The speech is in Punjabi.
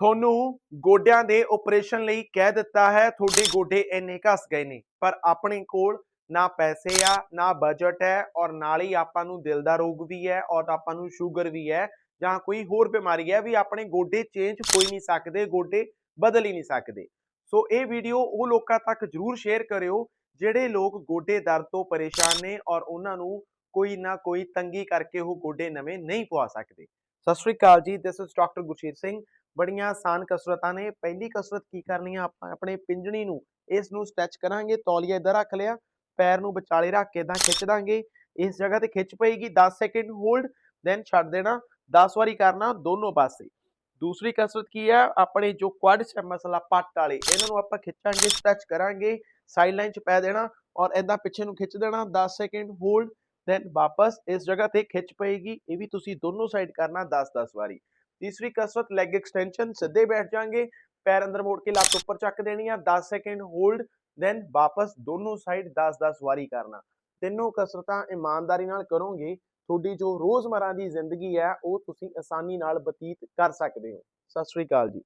ਤੁਹਾਨੂੰ ਗੋਡਿਆਂ ਦੇ ਆਪਰੇਸ਼ਨ ਲਈ ਕਹਿ ਦਿੱਤਾ ਹੈ, ਤੁਹਾਡੇ ਗੋਡੇ ਇੰਨੇ ਘਸ ਗਏ ਨੇ, ਪਰ ਆਪਣੇ ਕੋਲ ਨਾ ਪੈਸੇ ਆ, ਨਾ ਬਜਟ ਹੈ ਔਰ ਨਾਲ ਹੀ ਆਪਾਂ ਨੂੰ ਦਿਲ ਦਾ ਰੋਗ ਵੀ ਹੈ ਔਰ ਆਪਾਂ ਨੂੰ ਸ਼ੂਗਰ ਵੀ ਹੈ ਜਾਂ ਕੋਈ ਹੋਰ ਬਿਮਾਰੀ ਹੈ ਵੀ ਆਪਣੇ ਗੋਡੇ ਚੇਂਜ ਹੋ ਹੀ ਨਹੀਂ ਸਕਦੇ, ਗੋਡੇ ਬਦਲ ਹੀ ਨਹੀਂ ਸਕਦੇ। ਸੋ ਇਹ ਵੀਡੀਓ ਉਹ ਲੋਕਾਂ ਤੱਕ ਜਰੂਰ ਸ਼ੇਅਰ ਕਰਿਓ ਜਿਹੜੇ ਲੋਕ ਗੋਡੇ ਦਰਦ ਤੋਂ ਪਰੇਸ਼ਾਨ ਨੇ ਔਰ ਉਹਨਾਂ ਨੂੰ ਕੋਈ ਨਾ ਕੋਈ ਤੰਗੀ ਕਰਕੇ ਉਹ ਗੋਡੇ ਨਵੇਂ ਨਹੀਂ ਪਵਾ ਸਕਦੇ। Sat Sri Akal ji this is doctor Gursheer Singh. ਬੜੀਆਂ ਆਸਾਨ ਕਸਰਤਾਂ ਨੇ। ਪਹਿਲੀ ਕਸਰਤ ਕੀ ਕਰਨੀ ਆ ਆਪਾਂ? ਆਪਣੇ ਪਿੰਜਣੀ ਨੂੰ, ਇਸ ਨੂੰ ਸਟ੍ਰੈਚ ਕਰਾਂਗੇ, ਤੌਲੀਆ ਇੱਧਰ ਰੱਖ ਲਿਆ, ਪੈਰ ਨੂੰ ਵਿਚਾਲੇ ਰੱਖ ਕੇ ਇਦਾਂ ਖਿੱਚ ਦਾਂਗੇ। ਇਸ ਜਗ੍ਹਾ ਤੇ ਖਿੱਚ ਪਏਗੀ 10 ਸੈਕਿੰਡ ਹੋਲਡ ਦੈਨ ਛੱਡ ਦੇਣਾ 10 ਵਾਰੀ ਕਰਨਾ, ਦੋਨੋਂ ਪਾਸੇ। ਦੂਸਰੀ ਕਸਰਤ ਕੀ ਹੈ ਆਪਣੇ ਜੋ ਕੁਆਡਸ ਹੈ ਮਸਲਾ ਪੱਟ ਵਾਲੇ, ਇਹਨਾਂ ਨੂੰ ਆਪਾਂ ਖਿੱਚਾਂਗੇ ਸਟ੍ਰੈਚ ਕਰਾਂਗੇ ਸਾਈਡ ਲਾਈਨ 'ਚ ਪੈ ਦੇਣਾ ਔਰ ਇਦਾਂ ਪਿੱਛੇ ਨੂੰ ਖਿੱਚ ਦੇਣਾ 10 ਸੈਕਿੰਡ ਹੋਲਡ ਦੈਨ ਵਾਪਸ ਇਸ ਜਗ੍ਹਾ ਤੇ ਖਿੱਚ ਪਏਗੀ। ਇਹ ਵੀ ਤੁਸੀਂ ਦੋਨੋਂ ਸਾਈਡ ਕਰਨਾ 10-10 ਵਾਰੀ। ਤੀਸਰੀ ਕਸਰਤ ਲੈਗ ਐਕਸਟੈਂਸ਼ਨ ਸਿੱਧੇ ਬੈਠ ਜਾਾਂਗੇ ਪੈਰ ਅੰਦਰ ਮੋੜ ਕੇ ਲੱਤ ਉੱਪਰ ਚੱਕ ਦੇਣੀ ਆ। 10 ਸੈਕਿੰਡ ਹੋਲਡ ਦੈਨ ਵਾਪਸ ਦੋਨੋਂ ਸਾਈਡ 10-10 ਵਾਰੀ ਕਰਨਾ। ਤਿੰਨੋਂ ਕਸਰਤਾਂ ਇਮਾਨਦਾਰੀ ਨਾਲ ਕਰੋਗੇ। ਤੁਹਾਡੀ ਜੋ ਰੋਜ਼ਮਰਾਂ ਦੀ ਜ਼ਿੰਦਗੀ ਹੈ ਉਹ ਤੁਸੀਂ ਆਸਾਨੀ ਨਾਲ ਬਤੀਤ ਕਰ ਸਕਦੇ ਹੋ। ਸਤਿ ਸ਼੍ਰੀ ਅਕਾਲ ਜੀ।